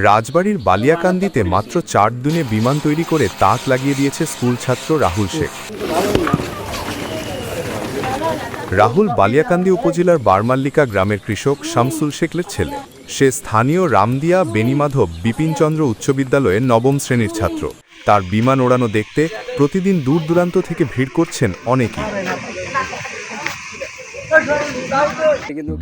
রাজবাড়ির বালিয়াকান্দিতে মাত্র চার দিনে বিমান তৈরি করে তাক লাগিয়ে দিয়েছে স্কুল ছাত্র রাহুল শেখ। রাহুল বালিয়াকান্দি উপজেলার বারমাল্লিকা গ্রামের কৃষক শামসুল শেখলের ছেলে। সে স্থানীয় রামদিয়া বেনিমাধব বিপিনচন্দ্র উচ্চ বিদ্যালয়ের নবম শ্রেণির ছাত্র। তার বিমান ওড়ানো দেখতে প্রতিদিন দূর দূরান্ত থেকে ভিড় করছেন অনেকেই।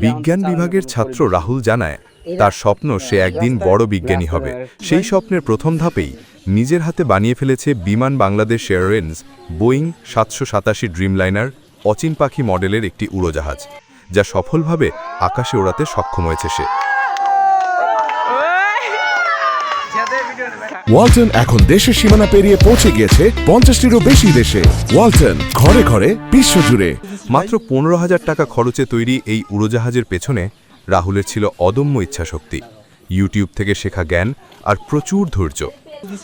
বিজ্ঞান বিভাগের ছাত্র রাহুল জানায়, তার স্বপ্ন সে একদিন বড় বিজ্ঞানী হবে। সেই স্বপ্নের প্রথম ধাপেই নিজের হাতে বানিয়ে ফেলেছে বিমান বাংলাদেশ এয়ারওয়েন্স বোয়িং সাতশো সাতাশি ড্রিমলাইনার অচিন পাখি মডেলের একটি উড়োজাহাজ, যা সফলভাবে আকাশে ওড়াতে সক্ষম হয়েছে সে। ওয়ালটন এখন দেশের সীমানা পেরিয়ে পৌঁছে গিয়েছে পঞ্চাশটিরও বেশি দেশে। ওয়ালটন, ঘরে ঘরে, বিশ্বজুড়ে। মাত্র পনেরো হাজার টাকা খরচে তৈরি এই উড়োজাহাজের পেছনে রাহুলের ছিল অদম্য ইচ্ছাশক্তি। ইউটিউব থেকে শেখা জ্ঞান আর প্রচুর ধৈর্য।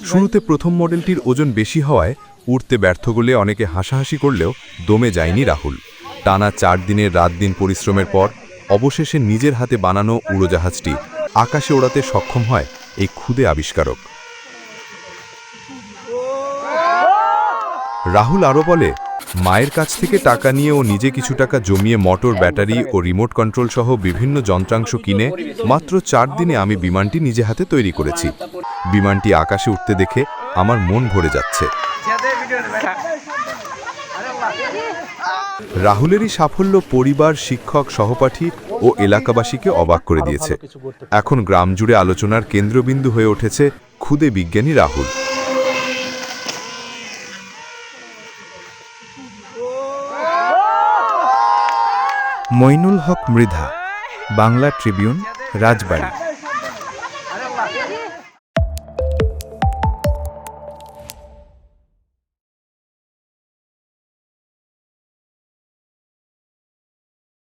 শুরুতে প্রথম মডেলটির ওজন বেশি হওয়ায় উড়তে ব্যর্থ করলে অনেকে হাসাহাসি করলেও দমে যায়নি রাহুল। টানা চার দিনের, রাত দিন পরিশ্রমের পর অবশেষে নিজের হাতে বানানো উড়োজাহাজটি আকাশে ওড়াতে সক্ষম হয় এই ক্ষুদে আবিষ্কারক। রাহুল আরও বলে, মায়ের কাছ থেকে টাকা নিয়ে ও নিজে কিছু টাকা জমিয়ে মোটর, ব্যাটারি ও রিমোট কন্ট্রোল সহ বিভিন্ন যন্ত্রাংশ কিনে মাত্র চার দিনে আমি বিমানটি নিজে হাতে তৈরি করেছি। বিমানটি আকাশে উঠতে দেখে আমার মন ভরে যাচ্ছে। রাহুলেরই সাফল্য পরিবার, শিক্ষক, সহপাঠী ও এলাকাবাসীকে অবাক করে দিয়েছে। এখন গ্রাম জুড়ে আলোচনার কেন্দ্রবিন্দু হয়ে উঠেছে খুদে বিজ্ঞানী রাহুল। মইনুল হক মৃধা বাংলা ট্রিবিউন রাজবাড়ী।